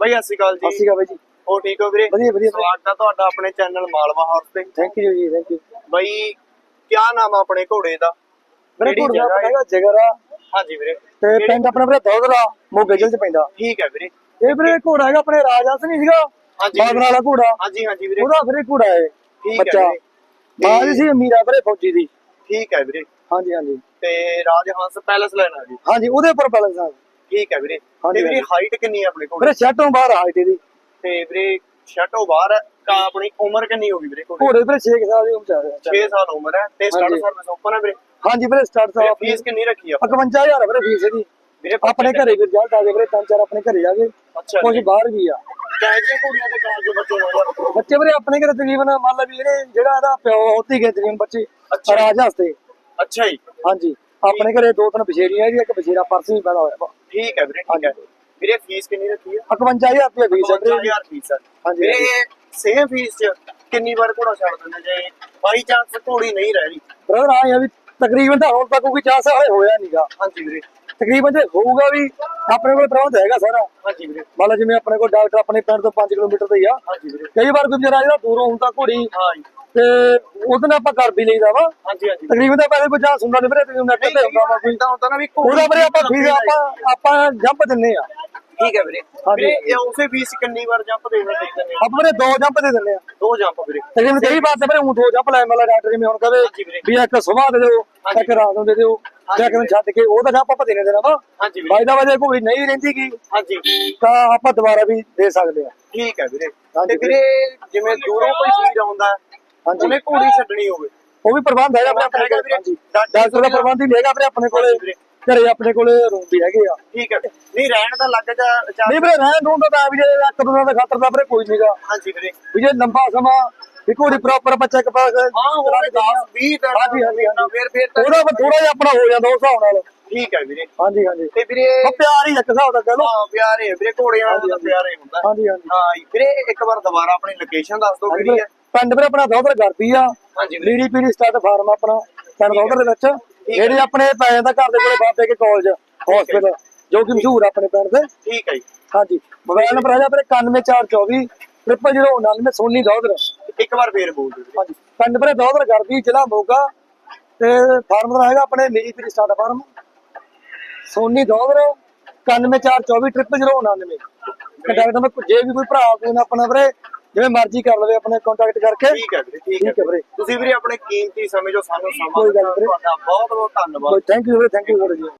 ਬਾਈ ਸਤਿ ਸ਼੍ਰੀ ਅਕਾਲ ਸਤਿ ਜੀ ਸ਼੍ਰੀ ਅਕਾਲ ਬਾਈ ਜੀ। ਹੋ ਠੀਕ ਹੋ ਵੀਰੇ? ਵਧੀਆ ਵਧੀਆ। ਸਵਾਗਤ ਹੈ ਤੁਹਾਡਾ ਆਪਣੇ ਚੈਨਲ ਮਾਲਵਾ ਹਾਰਸ ਤੇ। Thank you ji thank you ਬਾਈ ਕੀ ਨਾਮ ਆ ਆਪਣੇ ਘੋੜੇ ਦਾ? ਮੇਰੇ ਜਗ੍ਹਾ ਹੈ? ਹੈਗਾ ਜਗਰਾ। ਹਾਂਜੀ ਵੀਰੇ। ਤੇ ਪਿੰਡ ਆਪਣਾ ਵੀਰੇ ਦੌਦਲਾ ਮੋਗੇ ਜ਼ਿਲ੍ਹੇ ਚ ਪੈਂਦਾ। ਠੀਕ ਹੈ ਵੀਰੇ। ਇਹ ਵੀਰੇ ਘੋੜਾ ਹੈਗਾ ਆਪਣੇ ਰਾਜਾਸ ਨਹੀਂ ਸੀਗਾ? ਹਾਂਜੀ ਬਾਦਲ ਵਾਲਾ ਘੋੜਾ। ਹਾਂਜੀ ਹਾਂਜੀ ਵੀਰੇ। ਉਹਦਾ ਵੀਰੇ ਘੋੜਾ ਹੈ ਠੀਕ ਹੈ ਬਾਦ ਸੀ ਅਮੀਰਾ ਵੀਰੇ ਫੌਜੀ ਦੀ। ਠੀਕ ਹੈ ਵੀਰੇ। ਹਾਂਜੀ ਹਾਂਜੀ। ਤੇ ਰਾਜ ਹੰਸ ਪੈਲਸ ਲੈਣਾ ਜੀ। ਹਾਂਜੀ ਉਹਦੇ ਉੱਪਰ ਬੈਲੈਂਸ ਆ। ਠੀਕ ਹੈ ਵੀਰੇ। ਹਾਂਜੀ, ਤੇ ਵੀਰੇ ਹਾਂਜੀ। ਹਾਈਟ ਕਿੰਨੀ ਹੈ ਆਪਣੇ ਘੋੜੇ ਵੀਰੇ ਸ਼ੈਟੋਂ ਬਾਹਰ ਹਾਈਟ ਇਹਦੀ। ਤੇ ਵੀਰੇ ਸ਼ਟੋ ਬਾਹਰ ਹੈ, ਕਾ ਆਪਣੀ ਉਮਰ ਕਿੰਨੀ ਹੋ ਗਈ ਵੀਰੇ ਘੋੜੇ ਘੋੜੇ ਵੀਰੇ 6 ਸਾਲ ਦੀ ਉਮਰ ਚ ਆ ਰਿਹਾ 6 ਸਾਲ ਉਮਰ ਹੈ ਤੇ ਸਟਾਰਟ ਹਾਂਜੀ। ਸਰਵਿਸ ਓਪਨ ਹੈ ਵੀਰੇ? ਹਾਂਜੀ ਵੀਰੇ ਸਟਾਰਟ ਵੀਰੇ ਸਾਹਿਬ ਫੀਸ ਕਿੰਨੀ ਰੱਖੀ ਆ? 51000 ਵੀਰੇ ਫੀਸ ਇਹਦੀ। ਵੀਰੇ ਆਪਣੇ ਘਰੇ ਵੀ ਰਿਜ਼ਲਟ ਆ ਗਏ ਵੀਰੇ ਤਿੰਨ ਚਾਰ ਆਪਣੇ ਘਰੇ ਆ ਗਏ। ਅੱਛਾ ਕੁਝ ਜੀ। ਬਾਹਰ ਵੀ ਆ। ਕਾਹਦੀਆਂ ਕੁੜੀਆਂ ਦੇ ਕਾਹ ਦੇ ਬੱਚੇ ਹੋਏ ਬੱਚੇ ਵੀਰੇ ਆਪਣੇ ਘਰੇ ਤਕਰੀਬਨ ਮੰਨ ਲਾ ਵੀ ਜਿਹੜੇ ਜਿਹੜਾ ਇਹਦਾ ਪਿਓ ਹੋਤੀ ਗਏ ਤਕਰੀਬਨ ਬੱਚੇ ਅੱਛਾ। ਰਾਜ ਹਸਤੇ ਅੱਛਾ ਜੀ। ਹਾਂਜੀ। ਆਪਣੇ ਘਰੇ ਦੋ ਤਿੰਨ ਬਛੇਰੀਆਂ ਜੀ ਇੱਕ ਬਛੇਰਾ ਪਰਸ ਪੈਦਾ ਹੋਇਆ। ਵਾ ਠੀਕ ਹੈ ਵੀਰੇ ਠੀਕ ਹੈ। ਵੀਰੇ ਫੀਸ ਕਿੰਨੀ ਰੱਖੀ ਆ 51000 ਰੁਪਏ ਫੀਸ ਹੈ ਵੀਰੇ 55000 ਫੀਸ ਹੈ। ਹਾਂਜੀ, ਵੀਰੇ ਸੇਮ ਫੀਸ ਚ ਕਿੰਨੀ ਵਾਰ ਘੋੜਾ ਛੱਡ ਦਿੰਦੇ ਜੇ? ਬਾਈ ਚਾਂਸ ਘੋੜੀ ਨਹੀਂ ਰਹਿ ਰਹੀ। ਬ੍ਰਦਰ ਆਏ ਆ ਵੀ ਤਕਰੀਬਨ ਤਾਂ ਹੁਣ ਤੱਕ ਕੋਈ ਚਾਂਸ ਹਲੇ ਹੋਇਆ ਨਹੀਂਗਾ ਹਾਂਜੀ ਵੀਰੇ। ਤਕਰੀਬਨ ਜੇ ਹੋਊਗਾ ਵੀ ਆਪਣੇ ਕੋਲ ਪ੍ਰਬੰਧ ਹੈਗਾ ਸਾਰਾ। ਹਾਂਜੀ ਵੀਰੇ। ਮੰਨ ਜਿਵੇਂ ਆਪਣੇ ਕੋਲ ਡਾਕਟਰ ਆਪਣੇ ਪਿੰਡ ਤੋਂ 5 ਕਿਲੋਮੀਟਰ ਤੇ ਹੀ ਆ। ਹਾਂਜੀ ਵੀਰੇ। ਕਈ ਵਾਰ ਕੋਈ ਜਿਹੜਾ ਦੂਰੋਂ ਹੁੰਦਾ ਘੋੜੀ ਹਾਂ ਜੀ। ਤੇ ਉਹਦੇ ਨਾਲ ਆਪਾਂ ਕਰ ਵੀ ਲਈਦਾ ਵਾ। ਹਾਂਜੀ ਹਾਂਜੀ। ਤਕਰੀਬਨ ਤਾਂ ਕੋਈ ਚਾਂਸ ਹੁੰਦਾ ਨਹੀਂ ਵੀਰੇ ਤੇ ਨੈਟ ਤੇ ਹੁੰਦਾ ਵਾ ਕੋਈ। ਇਦਾਂ ਹੁੰਦਾ ਨਾ ਵੀ ਉਹਦਾ ਵੀਰੇ ਆਪਾਂ ਫੀਸ ਆਪਾਂ ਆਪਾਂ ਜੰਪ ਦਿੰਨੇ ਆ। ਠੀਕ ਹੈ ਵੀਰੇ। ਵੀਰੇ ਇਹ ਉਸੇ ਫੀਸ ਕਿੰਨੀ ਵਾਰ ਜੰਪ ਦੇ ਦਿੰਦੇ ਨੇ ਆਪਾਂ ਵੀਰੇ ਦੋ ਜੰਪ ਦੇ ਦਿੰਨੇ ਆ। ਦੋ ਜੰਪ ਵੀਰੇ। ਤਕਰੀਬਨ ਕਈ ਵਾਰ ਤੇ ਵੀਰੇ ਹੁਣ ਦੋ ਜੰਪ ਲੈ ਮਤਲਬ ਡਾਕਟਰ ਜਿਵੇਂ ਹੁਣ ਕਹੇ ਹਾਂਜੀ ਵੀਰੇ। ਵੀ ਇੱਕ ਸੁਬਾਹ ਦੇ ਦਿਓ ਇੱਕ ਰਾਤ ਨੂੰ ਦੇ ਦਿਓ ਜਾਂ ਕਿਵੇਂ ਛੱਡ ਕੇ ਉਹਦਾ ਜੰਪ ਆਪਾਂ ਦੇਣੇ ਦੇਣਾ ਵਾ। ਹਾਂਜੀ ਵੀਰੇ। ਵਜੇ ਕੋਈ ਨਹੀਂ ਰਹਿੰਦੀ ਗੀ ਹਾਂਜੀ। ਤਾਂ ਆਪਾਂ ਦੁਬਾਰਾ ਵੀ ਦੇ ਸਕਦੇ ਆ। ਠੀਕ ਹੈ ਵੀਰੇ। ਤੇ ਵੀਰੇ ਜਿਵੇਂ ਦੂਰੋਂ ਕੋਈ ਵੀਰ ਆਉਂਦਾ ਹਾਂਜੀ। ਉਹਨੇ ਘੋੜੀ ਛੱਡਣੀ ਹੋਵੇ। ਉਹ ਵੀ ਪ੍ਰਬੰਧ ਹੈਗਾ ਆਪਣੇ ਆਪਣੇ ਕੋਲ। ਵੀਰੇ। ਹਾਂਜੀ। ਡਾਕਟਰ ਦਾ ਪ੍ਰਬੰਧ ਹੀ ਹੈਗਾ ਆਪਣੇ ਆਪਣੇ ਕੋਲੇ। ਵੀਰੇ। ਘਰੇ ਆਪਣੇ ਕੋਲੇ ਰੂਮ ਵੀ ਹੈਗੇ ਆ। ਠੀਕ ਹੈ ਨਹੀਂ ਰਹਿਣ ਦਾ ਲੱਗ ਜਾ ਜਾ- ਨਹੀਂ ਵੀਰੇ ਰਹਿਣ ਦਾ ਤਾਂ ਵੀ ਜੇ ਇੱਕ ਦੋ ਦਾ ਖਾਤਰ ਦਾ ਵੀਰੇ ਕੋਈ ਨਹੀਂਗਾ ਹਾਂਜੀ ਵੀਰੇ। ਵੀ ਜੇ ਲੰਬਾ ਸਮਾਂ ਵੀ ਕੋਈ ਪ੍ਰੋਪਰ ਬੱਚਾ ਇੱਕ ਪਾਸ ਹਾਂ ਹੋਵੇ 10 20 ਦਿਨ ਹਾਂਜੀ, ਹਾਂਜੀ, ਹਾਂਜੀ। ਫਿਰ ਫਿਰ ਤਾਂ ਉਹਦਾ ਥੋੜਾ ਜਿਹਾ ਆਪਣਾ ਹੋ ਜਾਂਦਾ ਉਸ ਹਿਸਾਬ ਨਾਲ। ਠੀਕ ਹੈ ਵੀਰੇ। ਹਾਂਜੀ ਹਾਂਜੀ। ਤੇ ਵੀਰੇ ਉਹ ਪਿਆਰ ਹੀ ਇੱਕ ਹਿਸਾਬ ਦਾ ਕਹ ਲਓ। ਹਾਂ ਪਿਆਰੇ ਵੀਰੇ। ਘੋੜਿਆਂ ਦਾ ਤਾਂ ਪਿਆਰੇ ਹੁੰਦਾ। ਹਾਂਜੀ ਹਾਂਜੀ। ਹਾਂ ਜੀ। ਵੀਰੇ ਇੱਕ ਵਾਰ ਦੁਬਾਰਾ ਆਪਣੀ ਲੋਕੇਸ਼ਨ ਦੱਸ ਦਿਓ ਕਿਹੜੀ ਹੈ ਪਿੰਡ ਵੀਰੇ ਆਪਣਾ ਦੌਦਰ ਕਰਦੀ ਆ। ਲੀੜੀ ਪੀੜੀ ਸਟਾਰਟ ਫਾਰਮ ਆਪਣਾ ਪਿੰਡ ਦੌਦਰ ਦੇ ਵਿੱਚ। ਜਿਹੜੇ ਆਪਣੇ ਪੈ ਜਾਂਦਾ ਘਰ ਦੇ ਕੋਲੇ ਬਾਬੇ ਕੇ ਕਾਲਜ ਹਸਪੀਟਲ ਜੋ ਕਿ ਮਸ਼ਹੂਰ ਆਪਣੇ ਪਿੰਡ ਦੇ। ਠੀਕ ਹੈ ਜੀ। ਹਾਂਜੀ। ਮੋਬਾਈਲ ਨੰਬਰ ਹੈਗਾ ਵੀਰੇ 91424 0099 ਸੋਨੀ ਦੌਦਰ ਇੱਕ ਵਾਰ ਫੇਰ ਬੋਲ ਦਿਓ ਹਾਂਜੀ। ਪਿੰਡ ਵੀਰੇ ਦੌਦਰ ਕਰਦੀ ਜ਼ਿਲ੍ਹਾ ਮੋਗਾ। ਤੇ ਫਾਰਮ ਦਾ ਹੈਗਾ ਆਪਣੇ ਲੀੜੀ ਪੀੜੀ start farm. Soni Daudhar 91424 0099 contact number ਜੇ ਵੀ ਕੋਈ ਭਰਾ ਕੋਈ ਨਾ ਆਪਣਾ ਵੀਰੇ ਜਿਵੇਂ ਮਰਜ਼ੀ ਕਰ ਲਵੇ ਆਪਣੇ ਕੰਟੈਕਟ ਕਰਕੇ। ਠੀਕ ਹੈ ਵੀਰੇ ਠੀਕ ਹੈ ਵੀਰੇ। ਤੁਸੀਂ ਵੀਰੇ ਆਪਣੇ ਕੀਮਤੀ ਸਮੇਂ ਜੋ ਸਾਨੂੰ ਸਮਾਂ ਦਿੱਤਾ। ਤੁਹਾਡਾ ਬਹੁਤ ਬਹੁਤ ਧੰਨਵਾਦ ਥੈਂਕ ਯੂ ਵੀਰੇ ਥੈਂਕ ਯੂ ਵੀਰੇ